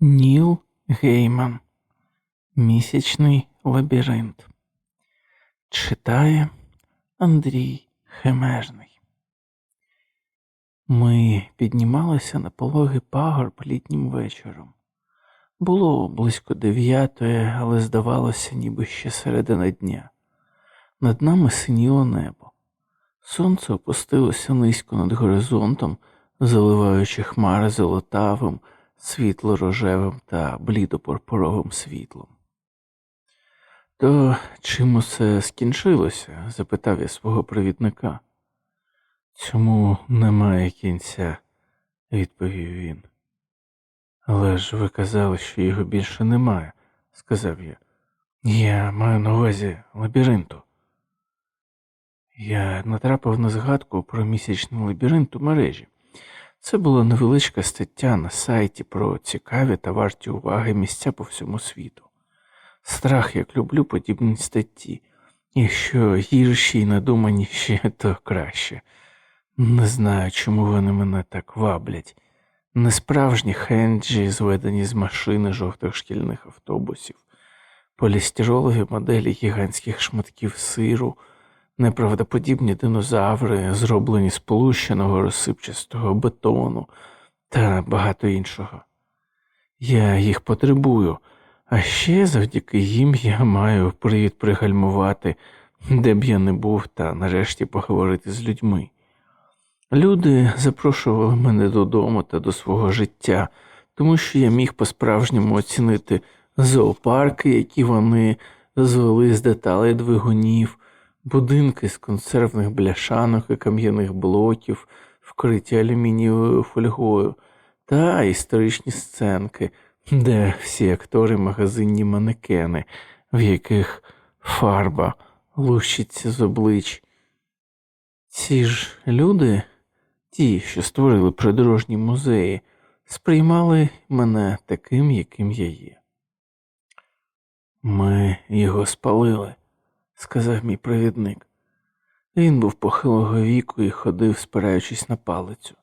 Ніл Гейман. Місячний лабіринт. Читає Андрій Хемежний. Ми піднімалися на пологий пагорб літнім вечором. Було близько дев'ятої, але здавалося, ніби ще середина дня. Над нами синіло небо. Сонце опустилося низько над горизонтом, заливаючи хмари золотавим, світло-рожевим та блідо-порпоровим світлом. То чим усе скінчилося? запитав я свого провідника. Цьому немає кінця, відповів він. Але ж ви казали, що його більше немає, сказав я. Я маю на увазі лабіринту. Я натрапив на згадку про місячний лабіринт у мережі. Це була невеличка стаття на сайті про цікаві та варті уваги місця по всьому світу. Страх, як люблю подібні статті, якщо гірші й надуманіші, то краще. Не знаю, чому вони мене так ваблять. Несправжні хенджі, зведені з машини жовтих шкільних автобусів, полістиролові моделі гігантських шматків сиру, неправдоподібні динозаври, зроблені з полущеного розсипчастого бетону та багато іншого. Я їх потребую, а ще завдяки їм я маю привід пригальмувати, де б я не був, та нарешті поговорити з людьми. Люди запрошували мене додому та до свого життя, тому що я міг по-справжньому оцінити зоопарки, які вони звели з деталей двигунів, будинки з консервних бляшанок і кам'яних блоків, вкриті алюмінієвою фольгою, та історичні сценки, де всі актори магазинні манекени, в яких фарба лущиться з облич. Ці ж люди, ті, що створили придорожні музеї, сприймали мене таким, яким я є. Ми його спалили, сказав мій провідник. Він був похилого віку і ходив, спираючись на палицю.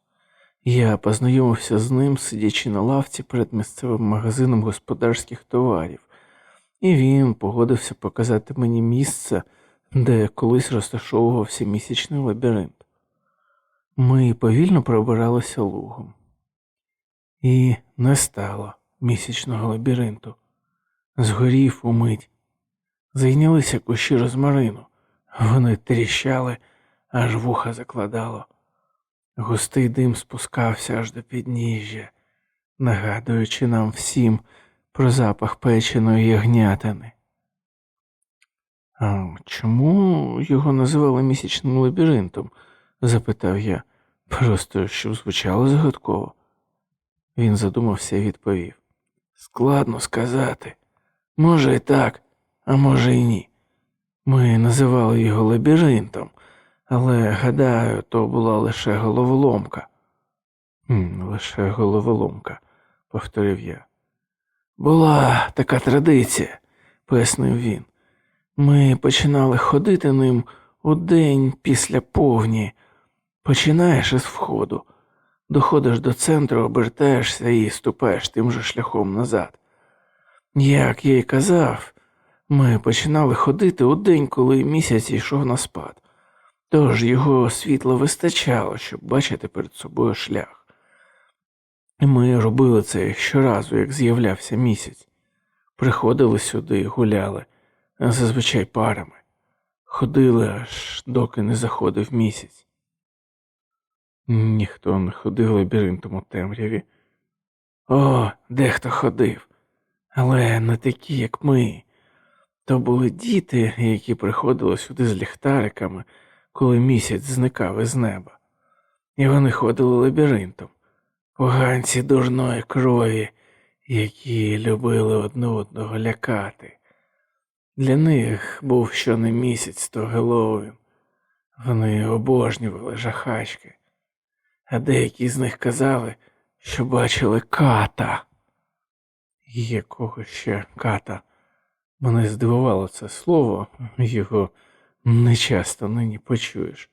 Я познайомився з ним, сидячи на лавці перед місцевим магазином господарських товарів, і він погодився показати мені місце, де колись розташовувався місячний лабіринт. Ми повільно пробиралися лугом, і не стало місячного лабіринту. Згорів умить, зайнялися кущі розмарину, вони тріщали, аж вуха закладало. Густий дим спускався аж до підніжжя, нагадуючи нам всім про запах печеної ягнятини. А чому його називали місячним лабіринтом? запитав я, просто щоб звучало загадково. Він задумався і відповів Складно сказати. Може і так, а може і ні. Ми називали його лабіринтом, але, гадаю, то була лише головоломка. «Хм, Лише головоломка, повторив я. Була така традиція, пояснив він. Ми починали ходити ним у день після повні. Починаєш із входу, доходиш до центру, обертаєшся і ступаєш тим же шляхом назад. Як я й казав, ми починали ходити у день, коли місяць йшов на спад, тож його світла вистачало, щоб бачити перед собою шлях. І ми робили це щоразу, як з'являвся місяць, приходили сюди гуляли, зазвичай парами, ходили аж доки не заходив місяць. Ніхто не ходив лабіринтом у темряві. О, дехто ходив, але не такі, як ми. То були діти, які приходили сюди з ліхтариками, коли місяць зникав із неба, і вони ходили лабіринтом, поганці дурної крові, які любили одне одного лякати. Для них був що не місяць, то Геловін. Вони обожнювали жахачки, а деякі з них казали, що бачили ката. Якого ще ката? Мене здивувало це слово, його нечасто нині почуєш.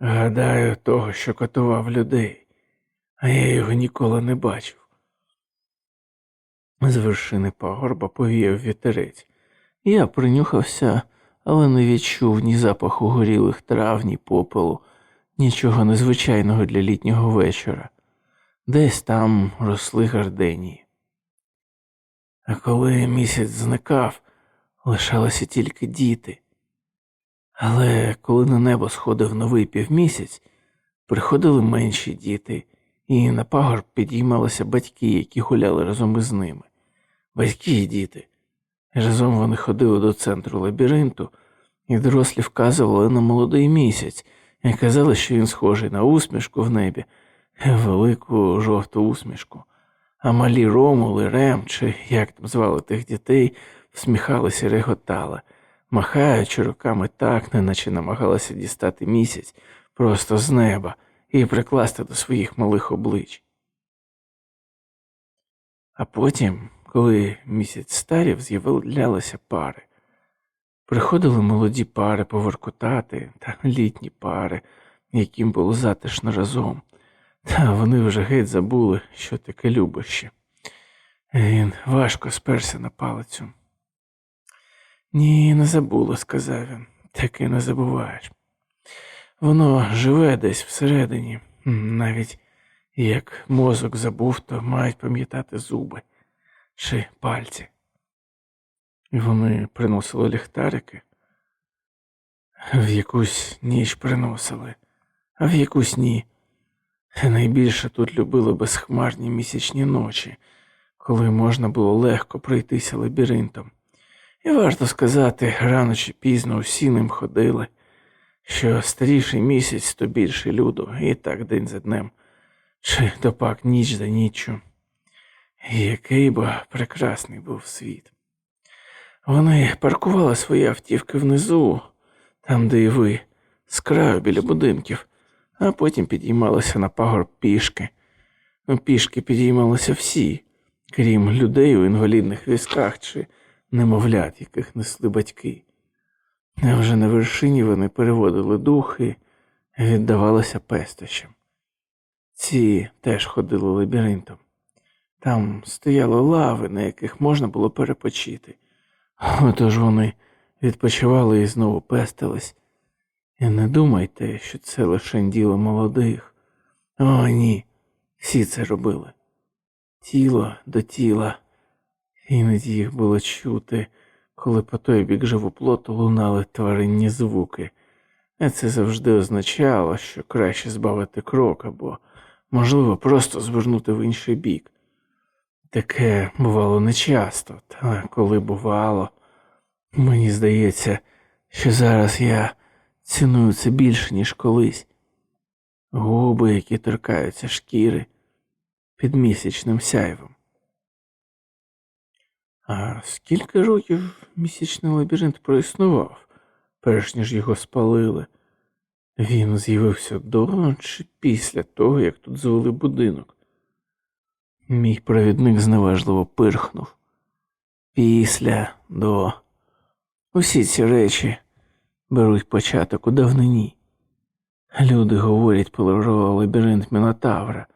Гадаю, того, що катував людей, а я його ніколи не бачив. З вершини пагорба повіяв вітерець. Я принюхався, але не відчув ні запаху горілих трав, ні попелу, нічого незвичайного для літнього вечора. Десь там росли гарденії. А коли місяць зникав, лишалися тільки діти. Але коли на небо сходив новий півмісяць, приходили менші діти, і на пагорб підіймалися батьки, які гуляли разом із ними. Батьки і діти. Разом вони ходили до центру лабіринту, і дорослі вказували на молодий місяць і казали, що він схожий на усмішку в небі, велику жовту усмішку. А малі Ромули, Рем, чи як там звали тих дітей, всміхалися і реготали, махаючи руками так, неначе намагалися дістати місяць просто з неба і прикласти до своїх малих облич. А потім, коли місяць старів, з'являлися пари. Приходили молоді пари поворкотати та літні пари, яким було затишно разом. Та вони вже геть забули, що таке любище. Він важко сперся на палицю. Ні, не забула, сказав він, таки не забуваєш. Воно живе десь всередині, навіть як мозок забув, то мають пам'ятати зуби чи пальці. Вони приносили ліхтарики, в якусь ніч приносили, а в якусь ні. Найбільше тут любили безхмарні місячні ночі, коли можна було легко пройтися лабіринтом. І варто сказати, рано чи пізно усі ним ходили, що старіший місяць, то більше люду, і так день за днем, чи то пак ніч за ніччю. Який би прекрасний був світ. Вони паркували свої автівки внизу, там, де і ви, з краю біля будинків, а потім підіймалися на пагорб пішки. Пішки підіймалися всі, крім людей у інвалідних візках чи немовлят, яких несли батьки. А вже на вершині вони переводили дух і віддавалися пестощам. Ці теж ходили лабіринтом. Там стояли лави, на яких можна було перепочити. Отож вони відпочивали і знову пестились. І не думайте, що це лише діло молодих. О, ні, всі це робили. Тіло до тіла, іноді їх було чути, коли по той бік живоплоту лунали тваринні звуки. А це завжди означало, що краще збавити крок або, можливо, просто звернути в інший бік. Таке бувало нечасто, та коли бувало, мені здається, що зараз я ціную це більше, ніж колись. Губи, які торкаються шкіри під місячним сяйвом. А скільки років місячний лабіринт проіснував, перш ніж його спалили? Він з'явився до чи після того, як тут звели будинок? Мій провідник зневажливо пирхнув. Після до. Усі ці речі беруть початок у давнині. Люди говорять про лабіринт Мінотавра,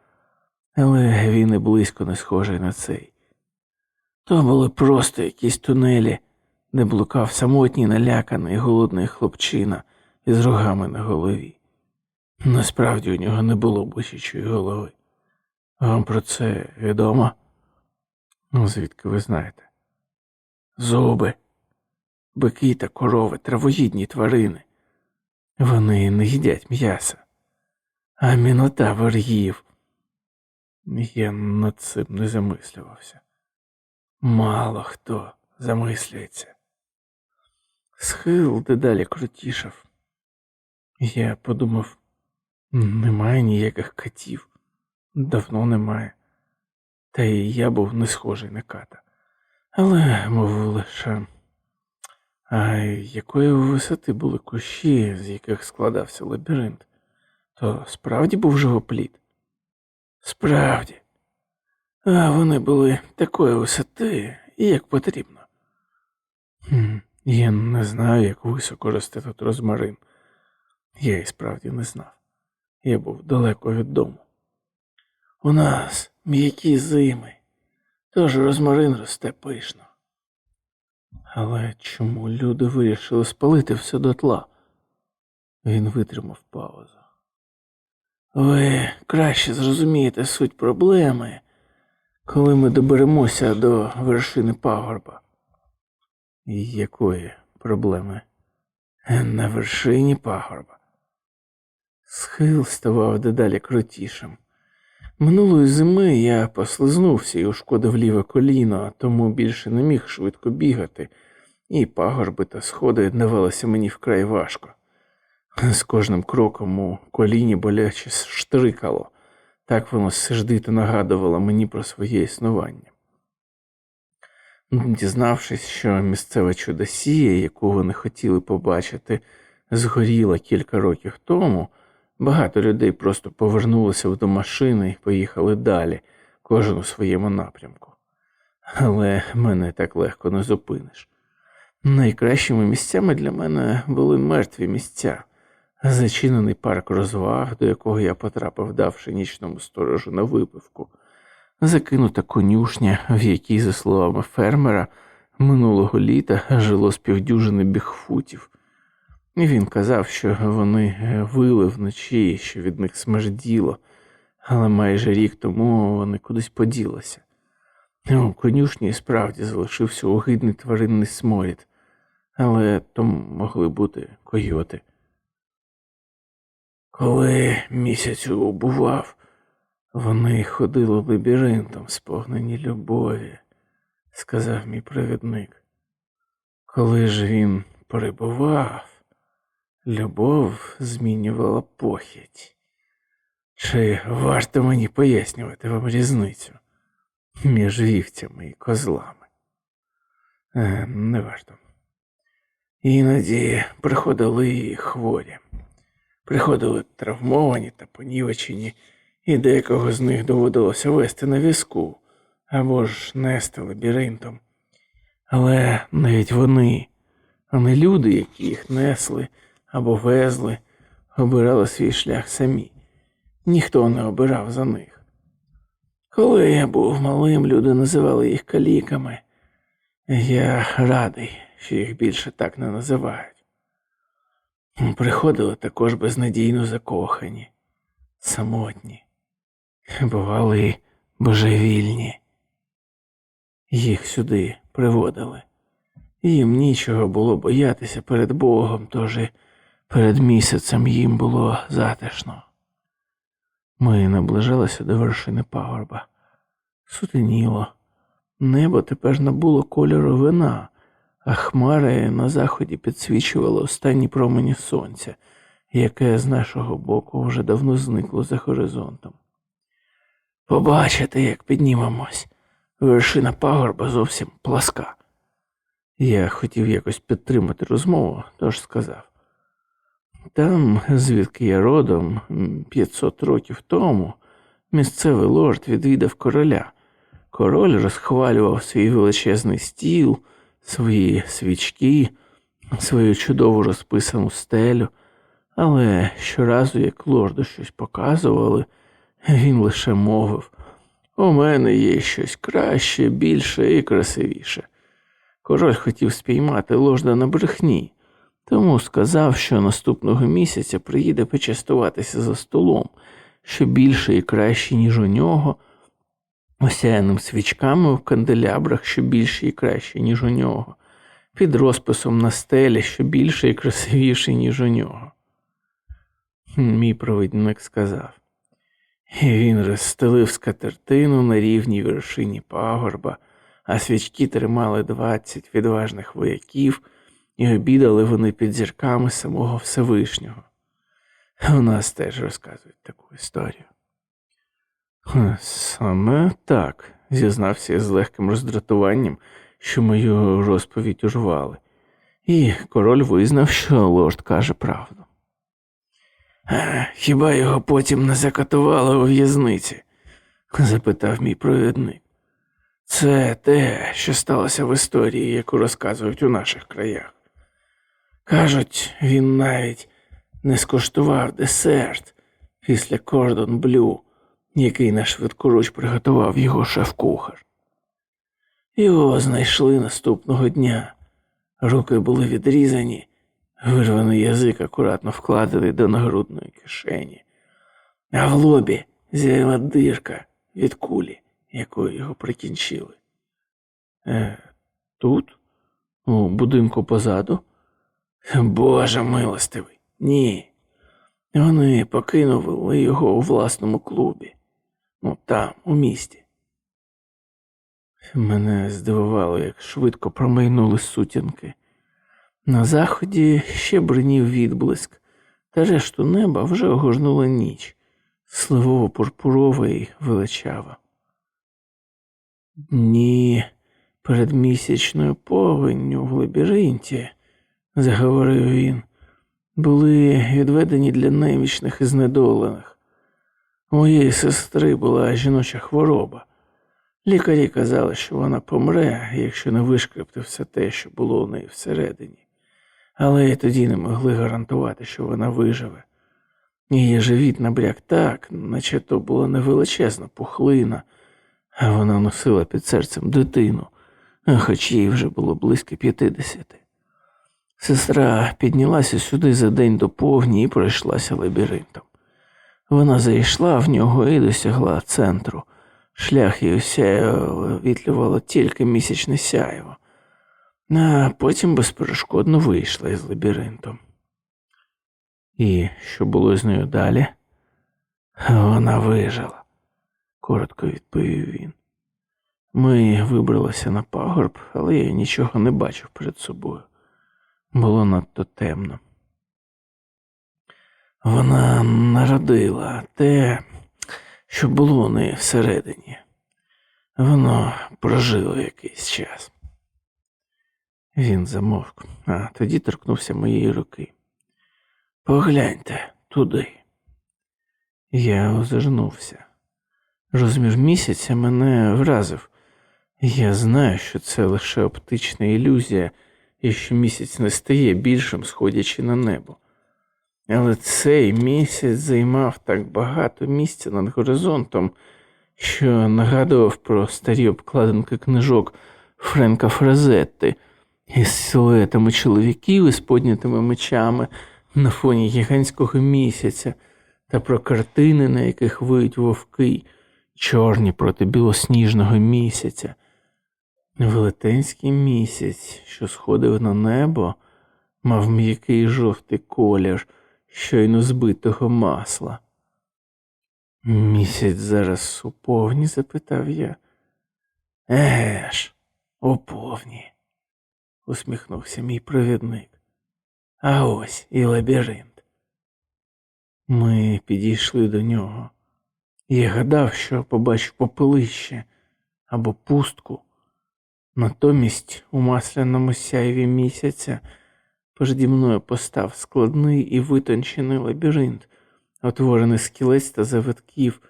але він і близько не схожий на цей. То були просто якісь тунелі, де блукав самотній наляканий голодний хлопчина із рогами на голові. Насправді у нього не було бусячої голови. Вам про це відомо? Ну, звідки ви знаєте? Зуби, бики та корови, травоїдні тварини. Вони не їдять м'яса, а мінотавр їв. Я над цим не замислювався. Мало хто замислюється. Схил дедалі крутішав. Я подумав, немає ніяких котів. Давно немає. Та й я був не схожий на ката. Але мовив лише, а якої висоти були кущі, з яких складався лабіринт, то справді був живопліт? Справді. А вони були такої висоти, як потрібно. Хм, Я не знаю, як високо росте тут розмарин. Я і справді не знав. Я був далеко від дому. У нас м'які зими, Тож розмарин росте пишно. Але чому люди вирішили спалити все дотла? Він витримав паузу. Ви краще зрозумієте суть проблеми, коли ми доберемося до вершини пагорба. Якої проблеми? На вершині пагорба. Схил ставав дедалі крутішим. Минулої зими я послизнувся і ушкодив ліве коліно, тому більше не міг швидко бігати, і пагорби та сходи давалися мені вкрай важко. З кожним кроком у коліні боляче штрикало, так воно сердито нагадувало мені про своє існування. Дізнавшись, що місцева чудосія, яку вони хотіли побачити, згоріла кілька років тому, багато людей просто повернулися до машини і поїхали далі, кожен у своєму напрямку. Але мене так легко не зупиниш. Найкращими місцями для мене були мертві місця, зачинений парк розваг, до якого я потрапив, давши нічному сторожу на випивку закинута конюшня, в якій, за словами фермера, минулого літа жило з півдюжини бігфутів. Він казав, що вони вили вночі, що від них смерділо, але майже рік тому вони кудись поділися. У конюшні справді залишився огидний тваринний сморід, але то могли бути койоти. Коли місяць убував, вони ходили лабіринтом, сповнені любові, сказав мій провідник. Коли ж він перебував, любов змінювала похідь. Чи варто мені пояснювати вам різницю між вівцями і козлами? Е, Не варто. Іноді приходили і хворі, приходили травмовані та понівечені і декого з них доводилося вести на візку або ж нести лабіринтом. Але навіть вони, а не люди, які їх несли або везли, обирали свій шлях самі. Ніхто не обирав за них. Коли я був малим, люди називали їх каліками. Я радий, що їх більше так не називають. Приходили також безнадійно закохані, самотні, бували божевільні. Їх сюди приводили. Їм нічого було боятися перед Богом, тож перед місяцем їм було затишно. Ми наближалися до вершини пагорба. Сутеніло. Небо тепер набуло кольору вина, а хмари на заході підсвічували останні промені сонця, яке з нашого боку вже давно зникло за горизонтом. Побачите, як піднімемось. Вершина пагорба зовсім пласка. Я хотів якось підтримати розмову, тож сказав. Там, звідки я родом, 500 років тому, місцевий лорд відвідав короля. Король розхвалював свій величезний стіл, свої свічки, свою чудову розписану стелю, але щоразу, як лорду щось показували, він лише мовив у мене є щось краще, більше і красивіше. Король хотів спіймати ложда на брехні, тому сказав, що наступного місяця приїде почастуватися за столом, що більше і краще, ніж у нього, осяяним свічками в канделябрах, що більше і краще, ніж у нього, під розписом на стелі, що більше і красивіше, ніж у нього. Мій провідник сказав. І він розстелив скатертину на рівній вершині пагорба, а свічки тримали двадцять відважних вояків, і обідали вони під зірками самого Всевишнього. У нас теж розказують таку історію. Саме так, зізнався я з легким роздратуванням, що мою розповідь урвали, і король визнав, що лорд каже правду. Хіба його потім не закатували у в'язниці? запитав мій провідник. Це те, що сталося в історії, яку розказують у наших краях. Кажуть, він навіть не скуштував десерт після кордон блю, який на швидкоруч приготував його шеф-кухар. Його знайшли наступного дня. Руки були відрізані, вирваний язик акуратно вкладений до нагрудної кишені, а в лобі зяяла дирка від кулі, якою його прикінчили. Е, тут? У будинку позаду? Боже милостивий, ні. Вони покинули його у власному клубі. Ну, там, у місті. Мене здивувало, як швидко промайнули сутінки. На заході ще бринів відблиск, та решту неба вже огорнула ніч, сливово пурпурова і величава. Дні перед місячною повенню в лабіринті, заговорив він, були відведені для немічних і знедолених. У моєї сестри була жіноча хвороба. Лікарі казали, що вона помре, якщо не вишкрепти все те, що було у неї всередині, але й тоді не могли гарантувати, що вона виживе. Її живіт набряк так, наче то була невеличезна пухлина, а вона носила під серцем дитину, хоч їй вже було близько п'ятидесяти. Сестра піднялася сюди за день до повні і пройшлася лабіринтом. Вона зайшла в нього і досягла центру. Шлях її сяєво вітлювало тільки місячне сяєво, а потім безперешкодно вийшла із лабіринту. І що було з нею далі? Вона вижила, коротко відповів він. Ми вибралися на пагорб, але я нічого не бачив перед собою. Було надто темно. Вона народила те, що було у неї всередині. Воно прожило якийсь час. Він замовк, а тоді торкнувся моєї руки. Погляньте туди. Я озирнувся. Розмір місяця мене вразив. Я знаю, що це лише оптична ілюзія, і що місяць не стає більшим, сходячи на небо. Але цей місяць займав так багато місця над горизонтом, що нагадував про старі обкладинки книжок Френка Фразетти із силуетами чоловіків із поднятими мечами на фоні гігантського місяця та про картини, на яких виють вовки, чорні проти білосніжного місяця. Велетенський місяць, що сходив на небо, мав м'який жовтий колір щойно збитого масла. Місяць зараз у повні? запитав я. Еге ж, у повні, усміхнувся мій провідник. А ось і лабіринт. Ми підійшли до нього. Я гадав, що побачу попелище або пустку. Натомість у масляному сяйві місяця Переді мною постав складний і витончений лабіринт, утворений з кілець та завитків,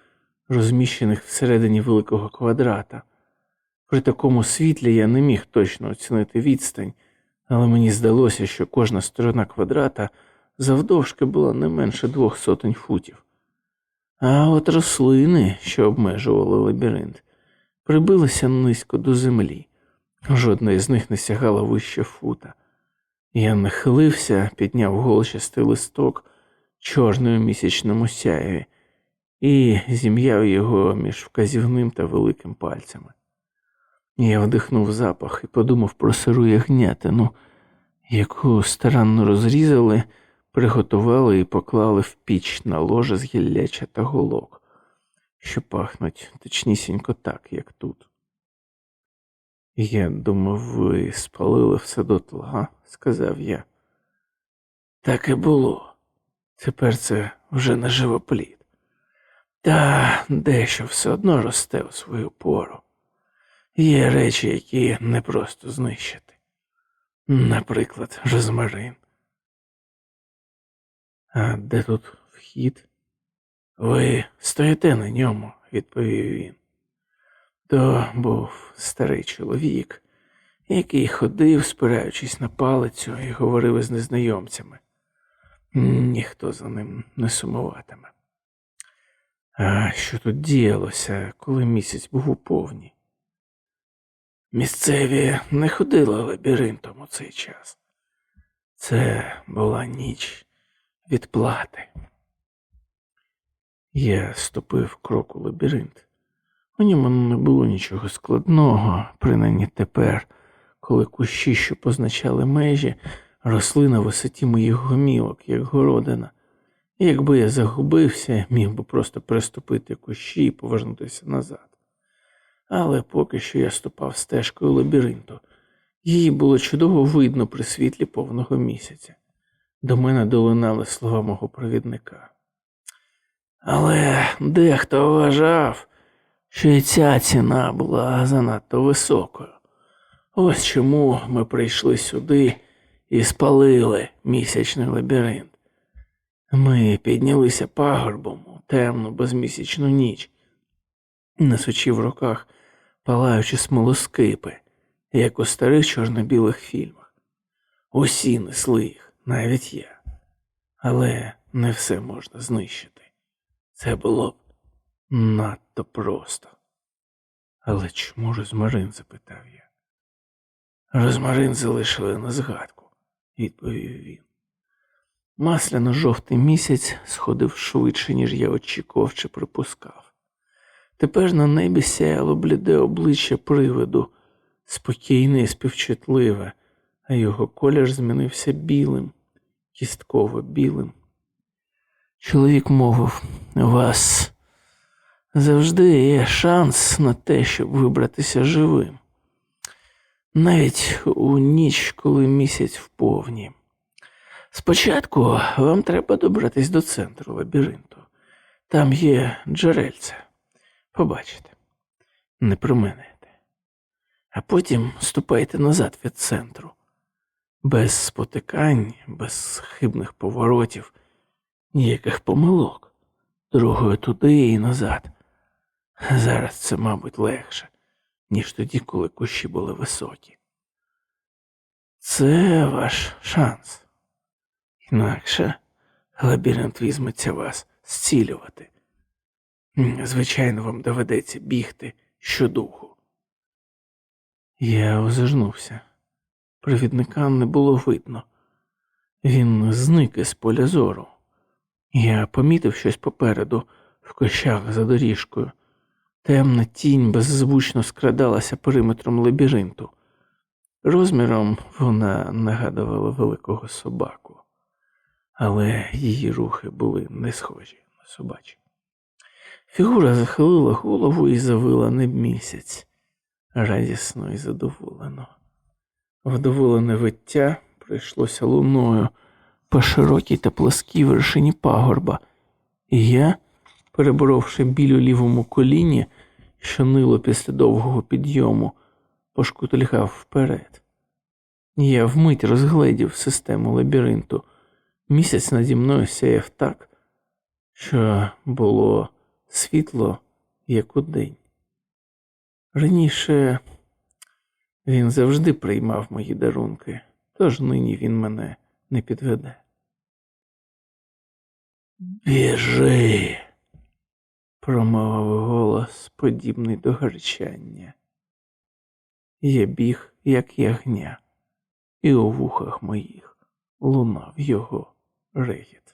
розміщених всередині великого квадрата. При такому світлі я не міг точно оцінити відстань, але мені здалося, що кожна сторона квадрата завдовжки була не менше двох сотень футів. А от рослини, що обмежували лабіринт, прибилися низько до землі. Жодна із них не сягала вище фута. Я нахилився, підняв голчастий листок чорною місячному сяєві і зім'яв його між вказівним та великим пальцями. Я вдихнув запах і подумав про сиру ягнятину, яку старанно розрізали, приготували і поклали в піч на ложе з гілляча та голок, що пахнуть точнісінько так, як тут. Я думав, ви спалили все дотла, сказав я. Так і було. Тепер це вже не живоплід. Та дещо все одно росте у свою пору. Є речі, які не просто знищити. Наприклад, розмарин. А де тут вхід? Ви стоїте на ньому, відповів він. То був старий чоловік, який ходив, спираючись на палицю, і говорив із незнайомцями. Ніхто за ним не сумуватиме. А що тут діялося, коли місяць був у повні? Місцеві не ходили лабіринтом у цей час. Це була ніч відплати. Я ступив крок у лабіринт. У ньому не було нічого складного, принаймні тепер, коли кущі, що позначали межі, росли на висоті моїх гомілок, як городина. І якби я загубився, міг би просто переступити кущі і повернутися назад. Але поки що я ступав стежкою лабіринту. Її було чудово видно при світлі повного місяця. До мене долинали слова мого провідника. Але дехто вважав, що і ця ціна була занадто високою. Ось чому ми прийшли сюди і спалили місячний лабіринт. Ми піднялися пагорбом у темну безмісячну ніч, несучи в руках палаючи смолоскипи, як у старих чорно-білих фільмах. Усі несли їх, навіть я. Але не все можна знищити. Це було б надто просто. Але чому розмарин? запитав я. Розмарин залишили на згадку, відповів він. Масляно-жовтий місяць сходив швидше, ніж я очікував чи припускав. Тепер на небі сяяло бліде обличчя привиду, спокійне і співчутливе, а його колір змінився білим, кістково білим. Чоловік мовив, вас завжди є шанс на те, щоб вибратися живим. Навіть у ніч, коли місяць вповні. Спочатку вам треба добратись до центру лабіринту. Там є джерельце. Побачите, не променете. А потім ступайте назад від центру. Без спотикань, без хибних поворотів, ніяких помилок. Другою туди і назад. Зараз це, мабуть, легше, ніж тоді, коли кущі були високі. Це ваш шанс. Інакше лабіринт візьметься вас зцілювати. Звичайно, вам доведеться бігти щодуху. Я озирнувся. Провідника не було видно. Він зник із поля зору. Я помітив щось попереду, в кощах за доріжкою. Темна тінь беззвучно скрадалася периметром лабіринту. Розміром вона нагадувала великого собаку, але її рухи були не схожі на собачі. Фігура захилила голову і завила неб місяць, радісно і задоволено. Вдоволене виття прийшлося луною по широкій та пласкій вершині пагорба, і я, переборовши біль у лівому коліні, що нило після довгого підйому, пошкутильгав вперед. Я вмить розгледів систему лабіринту. Місяць наді мною сяяв так, що було світло, як у день. Раніше він завжди приймав мої дарунки, тож нині він мене не підведе. Біжи, промовив голос, подібний до гарчання. Я біг, як ягня, і у вухах моїх лунав його регіт.